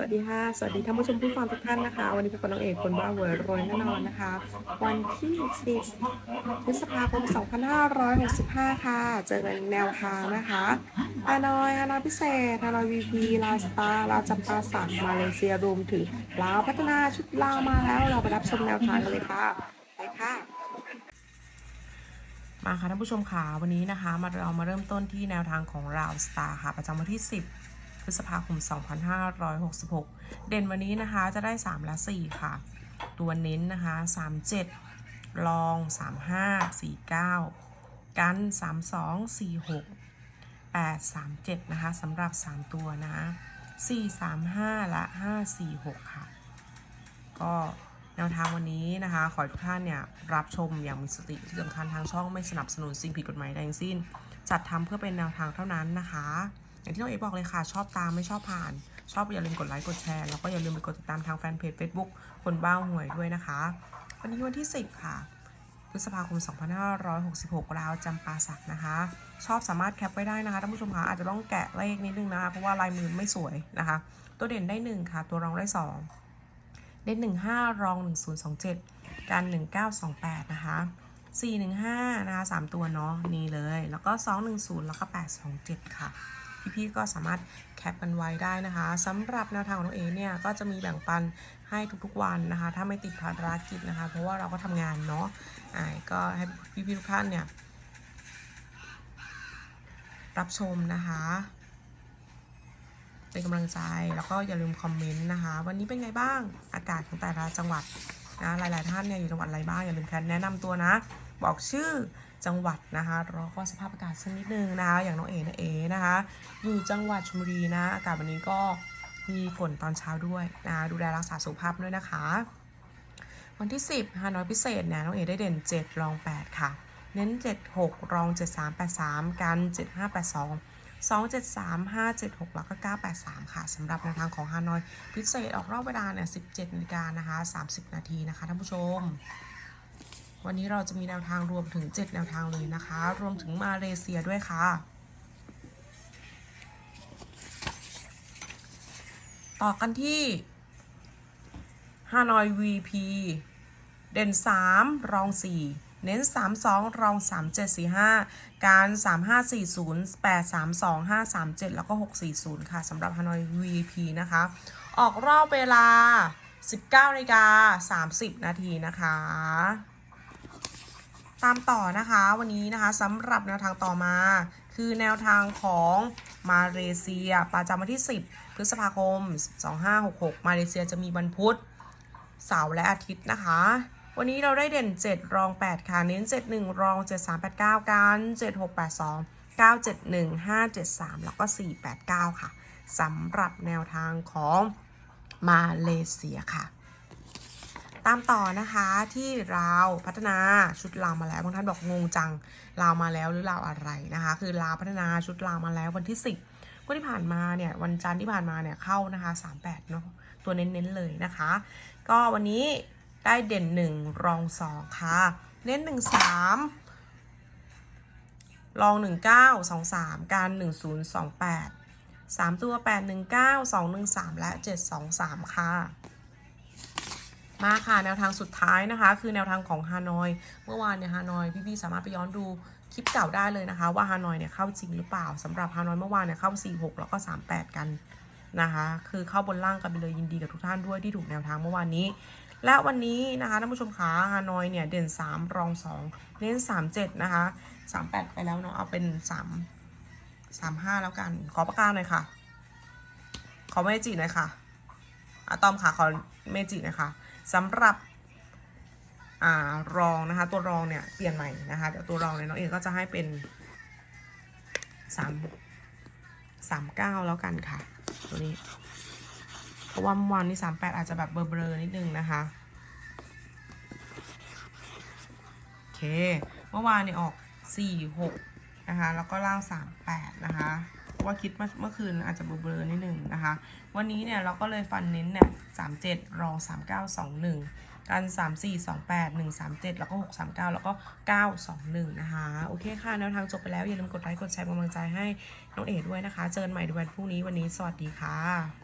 วัสดีค่ะ สวัสดีท่านผู้ชมผู้ฟังทุกท่านนะคะ วันนี้เป็นคนน้องเอกคนบ้าเวอร์รวยแน่นอนนะคะ วันที่ 10พฤษภาคม 2565 ค่ะ เจอกันแนวทางนะคะฮานอยฮานอยพิเศษฮานอยวีพีลาสตาร์ลาวจำปาสักมาเลเซียรวมถึงลาวพัฒนาชุดลาวมาแล้ว เราไปรับชมแนวทางกันเลยค่ะ ไปค่ะมาค่ะท่านผู้ชมค่ะวันนี้นะคะ มาเรามาเริ่มต้นที่แนวทางของราวสตาร์ค่ะ ประจำวันที่ 10 ฤษภาคม 2566 เด่นวันนี้นะคะจะได้ 3 และ 4 ค่ะ ตัวเน้นนะคะ 37 ลอง 35 49 กัน 32 46 8 37 นะคะสำหรับ 3 ตัวนะ 4 35 และ 5 4 6 ค่ะ ก็แนวทางวันนี้นะคะ ขอให้ทุกท่านเนี่ยรับชมอย่างมีสติที่สำคัญทางช่องไม่สนับสนุนสิ่งผิดกฎหมายใดทั้งสิ้น จัดทำเพื่อเป็นแนวทางเท่านั้นนะคะ อย่างที่น้องเอ๋บอกเลยค่ะชอบตามไม่ชอบผ่าน ชอบอย่าลืมกดไลค์กดแชร์แล้วก็อย่าลืมไปกดติดตามทางแฟนเพจ Facebook คนบ้าหวยด้วยนะคะ วันนี้วันที่ 10 ค่ะพฤษภาคม 2566ราวจำปาสักนะคะ ชอบสามารถแคปไว้ได้นะคะท่านผู้ชมคะอาจจะต้องแกะเลขนิดนึงนะคะ เพราะว่าลายมือไม่สวยนะคะ ตัวเด่นได้ 1 ค่ะ ตัวรองได้ 2 เด่น 15 รอง 1027 กัน 1928 นะคะ 415 นะคะ 3 ตัวเนาะนี่เลย แล้วก็ 210 แล้วก็ 827 ค่ะ พี่ๆก็สามารถแคปกันไว้ได้นะคะสำหรับแนวทางของน้องเอเนี่ยก็จะมีแบ่งปันให้ทุกๆวันนะคะ ถ้าไม่ติดภารกิจนะคะ เพราะว่าเราก็ทำงานเนาะอ่าก็ให้พี่ๆทุกท่านเนี่ย รับชมนะคะเป็นกำลังใจแล้วก็อย่าลืมคอมเมนต์นะคะ วันนี้เป็นไงบ้างอากาศของแต่ละจังหวัดนะหลาย ๆ ท่านเนี่ยอยู่จังหวัดอะไรบ้างอย่าลืมแคนแนะนำตัวนะ บอกชื่อ จังหวัดนะคะแล้วก็สภาพอากาศสักนิดนึงนะคะ อย่างน้องเอ๋นะเอ๋นะคะ อยู่จังหวัดชลบุรีนะ อากาศวันนี้ก็มีฝนตอนเช้าด้วยนะดูแลรักษาสุขภาพด้วยนะคะ วันที่ 10ฮานอยพิเศษเนี่ยน้องเอ๋ได้เด่น 7 รอง 8 ค่ะ เน้น 7 6 รอง 7383 กัน 7582 273 576 แล้วก็ 983 ค่ะสำหรับแนวทางของฮานอย พิเศษออกรอบเวลาเนี่ย 17นาฬิกานะคะ 30 นาทีนะคะท่านผู้ชม วันนี้เราจะมีแนวทางรวมถึง 7 แนวทางเลยนะคะ รวมถึงมาเลเซียด้วยค่ะ ต่อกันที่ฮานอย VP เด่น 3 รอง 4 เน้น 3 2 รอง 3 7 4 5 การ 3 5 4 0 8 3 2 5 3 7 แล้วก็ 6 4 0 ค่ะสำหรับฮานอย VP นะคะ ออกรอบเวลา 19นาฬิกา30 นาทีนะคะ ตามต่อนะคะวันนี้นะคะสำหรับแนวทางต่อมา คือแนวทางของมาเลเซีย ประจำวันที่ 10 พฤษภาคม 2566 มาเลเซียจะมีวันพุธเสาร์และอาทิตย์นะคะ วันนี้เราได้เด่น 7 รอง 8 ค่ะ เน้น 71 รอง 7389 กัน 7682 971 573 แล้วก็ 489 ค่ะสำหรับแนวทางของมาเลเซียค่ะ ตามต่อนะคะที่ลาพัฒนาชุดลาวมาแล้วบางท่านบอกงงจังลาวมาแล้วหรือลาวอะไรนะคะ คือลาวพัฒนาชุดลาวมาแล้ววันที่ 10ก็ที่ผ่านมาเนี่ยวันจันทร์ที่ผ่านมาเนี่ยเข้านะคะ38เนาะตัวเน้นๆเลยนะคะ ก็วันนี้ได้เด่น 1 รอง 2 ค่ะ เน้น 1 3 รอง 19 2 3 การ 1028 3 ตัว 8 19 2 1 3 และ 723 ค่ะ มาค่ะแนวทางสุดท้ายนะคะ คือแนวทางของฮานอย เมื่อวานเนี่ยฮานอยพี่ๆสามารถไปย้อนดูคลิปเก่าได้เลยนะคะ ว่าฮานอยเนี่ยเข้าจริงหรือเปล่าสำหรับฮานอยเมื่อวานเนี่ยเข้า 46 แล้วก็ 38 กันนะคะ คือเข้าบนล่างกันไปเลยยินดีกับทุกท่านด้วยที่ถูกแนวทางเมื่อวานนี้ และวันนี้นะคะท่านผู้ชมคะฮานอยเนี่ยเด่น 3 รอง 2 เน้น 37 นะคะ 38 ไปแล้วเนาะเอาเป็น 3 35 แล้วกัน ขอประกาศหน่อยค่ะ ขอเมจิหน่อยค่ะอะตอมค่ะขอเมจิหน่อยค่ะ สำหรับอรองนะคะ ตัวรองเนี่ยเปลี่ยนใหม่นะคะเดี๋ยวตัวรองเนี่ยน้องเอก็จะให้เป็นสามสามเก้าแล้วกันค่ะ ตัวนี้ เพราะว่าเมื่อวานนี้สามแปดอาจจะแบบเบลอๆนิดนึงนะคะโอเค เมื่อวานเนี่ยออกสี่หกนะคะ แล้วก็ล่างสามแปดนะคะ เพราะว่าคิดเมื่อคืนอาจจะเบลอๆนิดนึงนะคะ วันนี้เนี่ยเราก็เลยฟันเน้นเนี่ยสามเจ็ดรองสามเก้าสองหนึ่งกันสามสี่สองแปดหนึ่งสามเจ็ดแล้วก็หกสามเก้าแล้วก็เก้าสองหนึ่งนะคะ โอเคค่ะแนวทางจบไปแล้วอย่าลืมกดไลค์กดแชร์กำลังใจให้น้องเอ๋ด้วยนะคะ เจอกันใหม่ในวันพรุ่งนี้วันนี้สวัสดีค่ะ